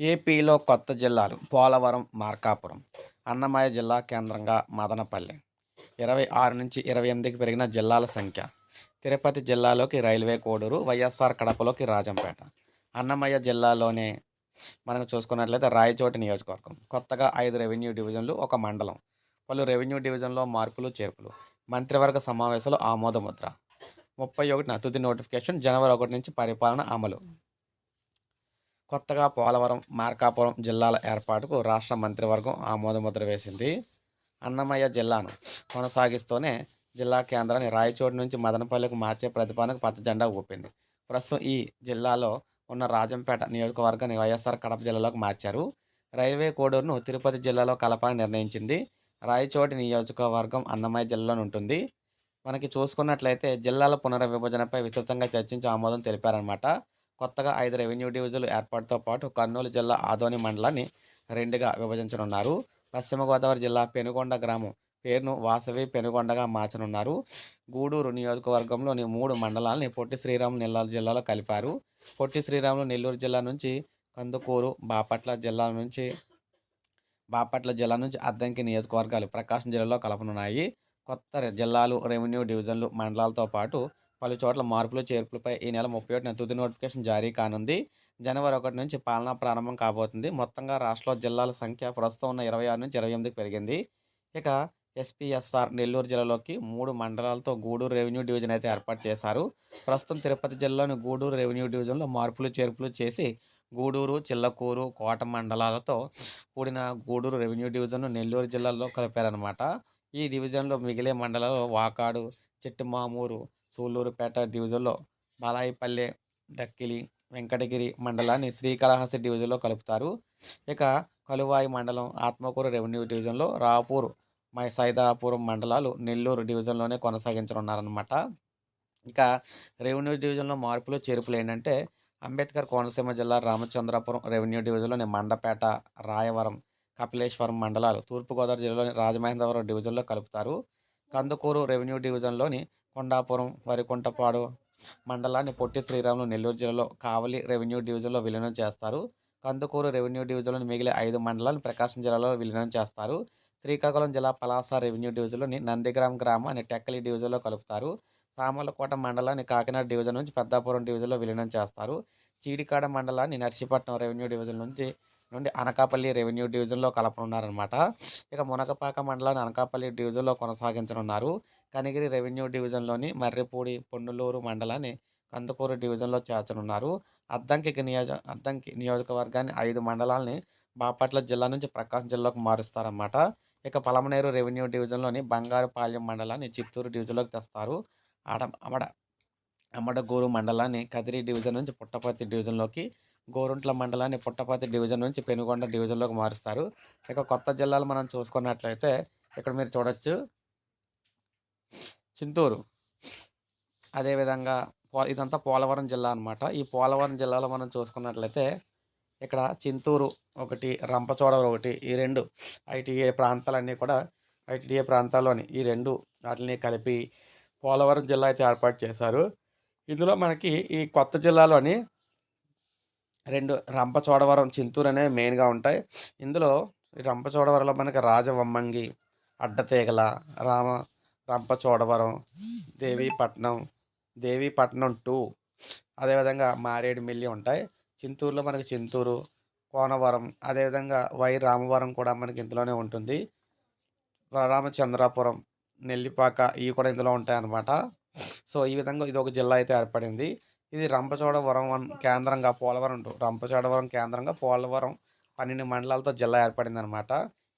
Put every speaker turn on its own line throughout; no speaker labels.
ఏపీలో కొత్త జిల్లాలు పోలవరం మార్కాపురం అన్నమయ్య జిల్లా కేంద్రంగా మదనపల్లి. ఇరవై ఆరు నుంచి ఇరవై ఎనిమిదికి పెరిగిన జిల్లాల సంఖ్య. తిరుపతి జిల్లాలోకి రైల్వే కోడూరు వైఎస్ఆర్ కడపలోకి రాజంపేట. అన్నమయ్య జిల్లాలోనే మనం చూసుకున్నట్లయితే రాయచోటి నియోజకవర్గం. కొత్తగా ఐదు రెవెన్యూ డివిజన్లు ఒక మండలం. పలు రెవెన్యూ డివిజన్లో మార్పులు చేర్పులు. మంత్రివర్గ సమావేశాలు ఆమోదముద్ర. ముప్పై ఒకటిన తుది నోటిఫికేషన్ జనవరి ఒకటి నుంచి పరిపాలన అమలు. కొత్తగా పోలవరం మార్కాపురం జిల్లాల ఏర్పాటుకు రాష్ట్ర మంత్రివర్గం ఆమోదముద్ర వేసింది. అన్నమయ్య జిల్లాను కొనసాగిస్తూనే జిల్లా కేంద్రాన్ని రాయచోటు నుంచి మదనపల్లికి మార్చే ప్రతిపాదనకు పచ్చ జెండా ఊపింది. ప్రస్తుతం ఈ జిల్లాలో ఉన్న రాజంపేట నియోజకవర్గాన్ని వైఎస్ఆర్ కడప జిల్లాలోకి మార్చారు. రైల్వే కోడూరును తిరుపతి జిల్లాలో కలపాలని నిర్ణయించింది. రాయచోటి నియోజకవర్గం అన్నమయ్య జిల్లాలో ఉంటుంది. మనకి చూసుకున్నట్లయితే జిల్లాల పునర్విభజనపై విస్తృతంగా చర్చించి ఆమోదం తెలిపారనమాట కొత్తగా ఐదు రెవెన్యూ డివిజన్లు ఏర్పాటుతో పాటు కర్నూలు జిల్లా ఆదోని మండలాన్ని రెండుగా విభజించనున్నారు. పశ్చిమ గోదావరి జిల్లా పెనుగొండ గ్రామం పేరును వాసవి పెనుగొండగా మార్చనున్నారు. గూడూరు నియోజకవర్గంలోని మూడు మండలాలని పొట్టి శ్రీరాములు నెల్లూరు జిల్లాలో కలిపారు. పొట్టి శ్రీరాములు నెల్లూరు జిల్లా నుంచి కందుకూరు బాపట్ల జిల్లా నుంచి బాపట్ల జిల్లా నుంచి అద్దంకి నియోజకవర్గాలు ప్రకాశం జిల్లాలో కలపనున్నాయి. కొత్త జిల్లాలు రెవెన్యూ డివిజన్లు మండలాలతో పాటు పలు చోట్ల మార్పులు చేర్పులపై ఈ నెల ముప్పై ఒకటిన తుది నోటిఫికేషన్ జారీ కానుంది. జనవరి ఒకటి నుంచి పాలన ప్రారంభం కాబోతుంది. మొత్తంగా రాష్ట్రంలో జిల్లాల సంఖ్య ప్రస్తుతం ఉన్న ఇరవై ఆరు నుంచి ఇరవై ఎనిమిదికి పెరిగింది. ఇక ఎస్పీఎస్ఆర్ నెల్లూరు జిల్లాలోకి మూడు మండలాలతో గూడూరు రెవెన్యూ డివిజన్ అయితే ఏర్పాటు చేశారు. ప్రస్తుతం తిరుపతి జిల్లాలోని గూడూరు రెవెన్యూ డివిజన్లో మార్పులు చేర్పులు చేసి గూడూరు చిల్లకూరు కోట మండలాలతో కూడిన గూడూరు రెవెన్యూ డివిజన్ను నెల్లూరు జిల్లాలో కలిపారనమాట ఈ డివిజన్లో మిగిలే మండలాలు వాకాడు చిట్టుమామూరు సూళ్ళూరుపేట డివిజన్లో బాలాయిపల్లె డక్కిలి వెంకటగిరి మండలాన్ని శ్రీకాళహస్తి డివిజన్లో కలుపుతారు. ఇక కలువాయి మండలం ఆత్మకూరు రెవెన్యూ డివిజన్లో రాపూర్ మై సైదాపురం మండలాలు నెల్లూరు డివిజన్లోనే కొనసాగించనున్నారనమాట ఇక రెవెన్యూ డివిజన్లో మార్పులు చేర్పులు ఏంటంటే అంబేద్కర్ కోనసీమ జిల్లా రామచంద్రపురం రెవెన్యూ డివిజన్లోని మండపేట రాయవరం కపిలేశ్వరం మండలాలు తూర్పుగోదావరి జిల్లాలోని రాజమహేంద్రవరం డివిజన్లో కలుపుతారు. కందుకూరు రెవెన్యూ డివిజన్లోని కొండాపురం వరికుంటపాడు మండలాన్ని పొట్టి శ్రీరాములు నెల్లూరు జిల్లాలో కావలి రెవెన్యూ డివిజన్లో విలీనం చేస్తారు. కందుకూరు రెవెన్యూ డివిజన్లోని మిగిలిన ఐదు మండలాలను ప్రకాశం జిల్లాలో విలీనం చేస్తారు. శ్రీకాకుళం జిల్లా పలాస రెవెన్యూ డివిజన్లోని నందిగ్రామ్ గ్రామాన్ని టెక్కలి డివిజన్లో కలుపుతారు. సామర్లకోట మండలాన్ని కాకినాడ డివిజన్ నుంచి పెద్దాపురం డివిజన్లో విలీనం చేస్తారు. చీడికాడ మండలాన్ని నర్సీపట్నం రెవెన్యూ డివిజన్ నుంచి నుండి అనకాపల్లి రెవెన్యూ డివిజన్లో కలపనున్నారనమాట ఇక మునకపాక మండలాన్ని అనకాపల్లి డివిజన్లో కొనసాగించనున్నారు. కనిగిరి రెవెన్యూ డివిజన్లోని మర్రిపూడి పొన్నులూరు మండలాన్ని కందుకూరు డివిజన్లో చేర్చనున్నారు. అద్దంకి నియోజ అద్దంకి నియోజకవర్గాన్ని ఐదు మండలాల్ని బాపట్ల జిల్లా నుంచి ప్రకాశం జిల్లాకు మారుస్తారన్నమాట. ఇక పలమనేరు రెవెన్యూ డివిజన్లోని బంగారుపాలెం మండలాన్ని చిత్తూరు డివిజన్లోకి తెస్తారు. ఆడ అమడ అమడగూరు మండలాన్ని కదిరి డివిజన్ నుంచి పుట్టపర్తి డివిజన్లోకి గోరుంట్ల మండలాన్ని పుట్టపర్తి డివిజన్ నుంచి పెనుగొండ డివిజన్లోకి మారుస్తారు. ఇక కొత్త జిల్లాలు మనం చూసుకున్నట్లయితే ఇక్కడ మీరు చూడొచ్చు. చింతూరు. అదేవిధంగా పో ఇదంతా పోలవరం జిల్లా అనమాట ఈ పోలవరం జిల్లాలో మనం చూసుకున్నట్లయితే ఇక్కడ చింతూరు ఒకటి రంపచోడవరం ఒకటి ఈ రెండు ఐటీఏ ప్రాంతాలన్నీ కూడా ఐటీఏ ప్రాంతాల్లోని ఈ రెండు వాటిని కలిపి పోలవరం జిల్లా అయితే ఏర్పాటు చేశారు. ఇందులో మనకి ఈ కొత్త జిల్లాలోని రెండు రంపచోడవరం చింతూరు అనేవి మెయిన్గా ఉంటాయి. ఇందులో రంపచోడవరంలో మనకి రాజవమ్మంగి అడ్డతీగల రామ రంపచోడవరం దేవీపట్నం దేవీపట్నం టూ అదేవిధంగా మారేడుమిల్లి ఉంటాయి. చింతూరులో మనకి చింతూరు కోనవరం అదేవిధంగా వై రామవరం కూడా మనకి ఇందులోనే ఉంటుంది. రామచంద్రాపురం నెల్లిపాక ఇవి కూడా ఇందులో ఉంటాయి అన్నమాట సో ఈ విధంగా ఇది ఒక జిల్లా అయితే ఏర్పడింది. ఇది రంపచోడవరం కేంద్రంగా పోలవరం రంపచోడవరం కేంద్రంగా పోలవరం పన్నెండు మండలాలతో జిల్లా ఏర్పడింది అనమాట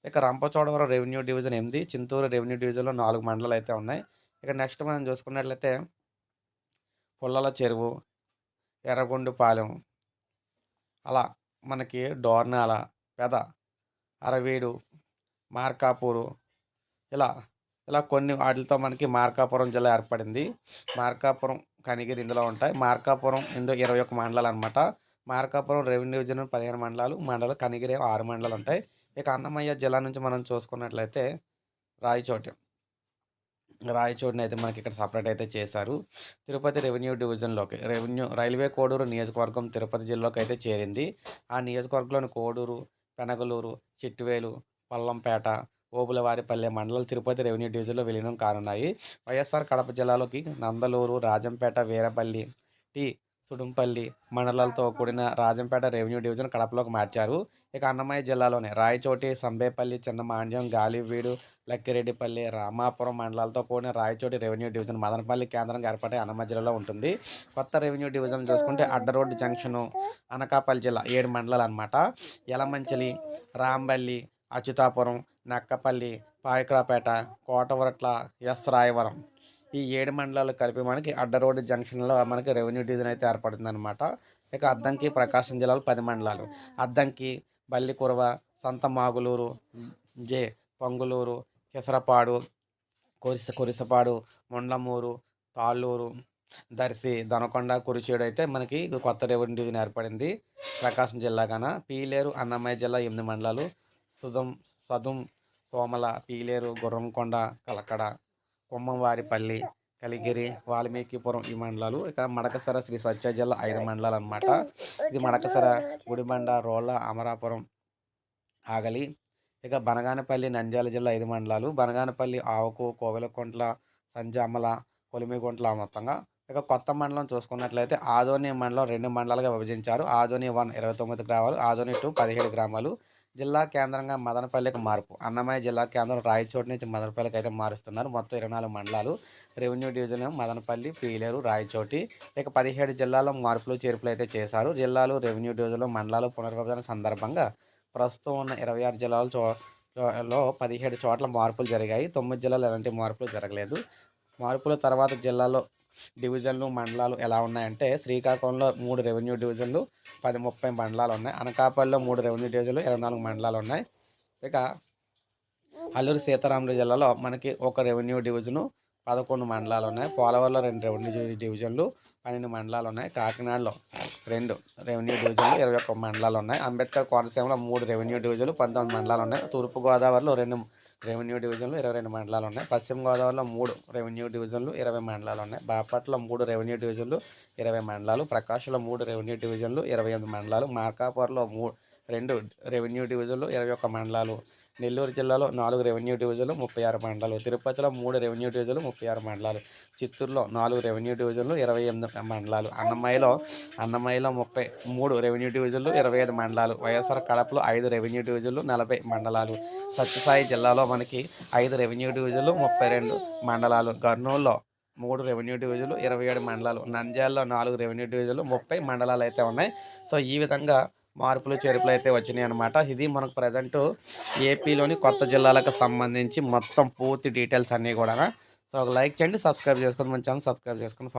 ఇక రంపచోడవరం రెవెన్యూ డివిజన్ ఎనిమిది చింతూరు రెవెన్యూ డివిజన్లో నాలుగు మండలాలు అయితే ఉన్నాయి. ఇక నెక్స్ట్ మనం చూసుకున్నట్లయితే పుల్లల చెరువు ఎర్రగొండుపాలెం అలా మనకి డోర్నాల పెద అరవీడు మార్కాపూరు ఇలా ఇలా కొన్ని వాటితో మనకి మార్కాపురం జిల్లా ఏర్పడింది. మార్కాపురం కనిగిరి ఇందులో ఉంటాయి. మార్కాపురం ఇందులో ఇరవై ఒక్క మండలాలు అనమాట మార్కాపురం రెవెన్యూ డివిజన్ పదిహేను మండలాలు మండలం కనిగిరి ఆరు మండలాలు ఉంటాయి. ఇక అన్నమయ్య జిల్లా నుంచి మనం చూసుకున్నట్లయితే రాయచోటి. రాయచోటిని అయితే మనకి ఇక్కడ సపరేట్ అయితే చేశారు. తిరుపతి రెవెన్యూ డివిజన్లోకి రెవెన్యూ రైల్వే కోడూరు నియోజకవర్గం తిరుపతి జిల్లాలోకి అయితే చేరింది. ఆ నియోజకవర్గంలోని కోడూరు పెనగలూరు చిట్టువేలు పల్లంపేట ఓబులవారిపల్లె మండలం తిరుపతి రెవెన్యూ డివిజన్లో విలీనం కానున్నాయి. వైఎస్ఆర్ కడప జిల్లాలోకి నందలూరు రాజంపేట వీరపల్లి టి సుడుంపల్లి మండలాలతో కూడిన రాజంపేట రెవెన్యూ డివిజన్ కడపలోకి మార్చారు. ఇక అన్నమయ్య జిల్లాలోని రాయచోటి సంబేపల్లి చిన్నమాండ్యం గాలివీడు లక్కిరెడ్డిపల్లి రామాపురం మండలాలతో కూడిన రాయచోటి రెవెన్యూ డివిజన్ మదనపల్లి కేంద్రంగా ఏర్పడే అన్నమయ్య జిల్లాలో ఉంటుంది. కొత్త రెవెన్యూ డివిజన్ చూసుకుంటే అడ్డ రోడ్డు జంక్షను అనకాపల్లి జిల్లా ఏడు మండలాలు అనమాట యలమంచిలి రాంబల్లి అచ్యుతాపురం నక్కపల్లి పాయకరాపేట కోటవరట్ల ఎస్ రాయవరం. ఈ ఏడు మండలాలు కలిపి మనకి అడ్డ రోడ్డు జంక్షన్లో మనకి రెవెన్యూ డివిజన్ అయితే ఏర్పడుతుంది అనమాట ఇక అద్దంకి ప్రకాశం జిల్లాలో పది మండలాలు. అద్దంకి బల్లికురవ సంత మాగులూరు జే పొంగులూరు కెసరపాడు కొరిస కొరిసపాడు ముండ్లమూరు తాళ్ళూరు దర్శి దనకొండ కురిచేడు అయితే మనకి కొత్త రెవెన్యూ డివిజన్ ఏర్పడింది ప్రకాశం జిల్లా పీలేరు అన్నమయ్య జిల్లా ఎనిమిది మండలాలు. సుధం సదుం సోమల పీలేరు గుర్రంకొండ కలకడ కొమ్మంవారిపల్లి కలిగిరి వాల్మీకిపురం ఈ మండలాలు. ఇక మడకసర శ్రీ సత్య జిల్లా ఐదు మండలాలు అనమాట ఇది మడకసర గుడిబండ రోళ్ళ అమరాపురం ఆగలి. ఇక బనగానపల్లి నంద్యాల జిల్లా ఐదు మండలాలు. బనగానపల్లి ఆవుకు కోవెలకొంట్ల సంజామల కొలిమిగుంట్ల మొత్తంగా. ఇక కొత్త మండలం చూసుకున్నట్లయితే ఆదోని మండలం రెండు మండలాలుగా విభజించారు. ఆదోని వన్ ఇరవై తొమ్మిది గ్రామాలు ఆదోని టూ పదిహేడు గ్రామాలు. జిల్లా కేంద్రంగా మదనపల్లికి మార్పు. అన్నమయ్య జిల్లా కేంద్రం రాయచోటు నుంచి మదనపల్లికి అయితే మారుస్తున్నారు. మొత్తం ఇరవై నాలుగు మండలాలు. Revenue division Madanapalle Piler Rayachoti. ఇక పదిహేడు జిల్లాలో మార్పులు చేర్పులు అయితే చేశారు. జిల్లాలు రెవెన్యూ డివిజన్లు మండలాలు పునర్విభజన సందర్భంగా ప్రస్తుతం ఉన్న ఇరవై ఆరు జిల్లాల చో లో పదిహేడు చోట్ల మార్పులు జరిగాయి. తొమ్మిది జిల్లాలు ఎలాంటి మార్పులు జరగలేదు. మార్పుల తర్వాత జిల్లాలో డివిజన్లు మండలాలు ఎలా ఉన్నాయంటే శ్రీకాకుళంలో మూడు రెవెన్యూ డివిజన్లు పది ముప్పై మండలాలు ఉన్నాయి. అనకాపల్లిలో మూడు రెవెన్యూ డివిజన్లు ఇరవై నాలుగు మండలాలు ఉన్నాయి. ఇక అల్లూరు సీతారాములు జిల్లాలో మనకి ఒక రెవెన్యూ డివిజను పదకొండు మండలాలు ఉన్నాయి. పోలవరంలో రెండు రెవెన్యూ డివిజన్లు పన్నెండు మండలాలు ఉన్నాయి. కాకినాడలో రెండు రెవెన్యూ డివిజన్లు ఇరవై ఒక్క మండలాలు ఉన్నాయి. అంబేద్కర్ కోనసీమలో మూడు రెవెన్యూ డివిజన్లు పంతొమ్మిది మండలాలు ఉన్నాయి. తూర్పుగోదావరిలో రెండు రెవెన్యూ డివిజన్లు ఇరవై రెండు మండలాలు ఉన్నాయి పశ్చిమ గోదావరిలో మూడు రెవెన్యూ డివిజన్లు ఇరవై మండలాలు ఉన్నాయి బాపట్ల మూడు రెవెన్యూ డివిజన్లు ఇరవై మండలాలు. ప్రకాశంలో మూడు రెవెన్యూ డివిజన్లు ఇరవై ఎనిమిది మండలాలు. మార్కాపూర్లో మూ రెండు రెవెన్యూ డివిజన్లు ఇరవై ఒక్క మండలాలు. నెల్లూరు జిల్లాలో నాలుగు రెవెన్యూ డివిజన్లు ముప్పై ఆరు మండలాలు. తిరుపతిలో మూడు రెవెన్యూ డివిజన్లు ముప్పై ఆరు మండలాలు. చిత్తూరులో నాలుగు రెవెన్యూ డివిజన్లు ఇరవై ఎనిమిది మండలాలు. అన్నమయ్యలో అన్నమయ్యలో ముప్పై మూడు రెవెన్యూ డివిజన్లు ఇరవై ఐదు మండలాలు. వైఎస్ఆర్ కడపలో ఐదు రెవెన్యూ డివిజన్లు నలభై మండలాలు. సత్యసాయి జిల్లాలో మనకి ఐదు రెవెన్యూ డివిజన్లు ముప్పై రెండు మండలాలు. కర్నూలులో మూడు రెవెన్యూ డివిజన్లు ఇరవై ఏడు మండలాలు. నంద్యాలలో నాలుగు రెవెన్యూ డివిజన్లు ముప్పై మండలాలు అయితే ఉన్నాయి. సో ఈ విధంగా మార్పులు చేర్పులు అయితే వచ్చినాయి అనమాట ఇది మనకు ప్రజెంట్ ఏపీలోని కొత్త జిల్లాలకు సంబంధించి మొత్తం పూర్తి డీటెయిల్స్ అన్నీ కూడా సో ఒక లైక్ చేయండి సబ్స్క్రైబ్ చేసుకొని మన ఛానల్ సబ్స్క్రైబ్ చేసుకొని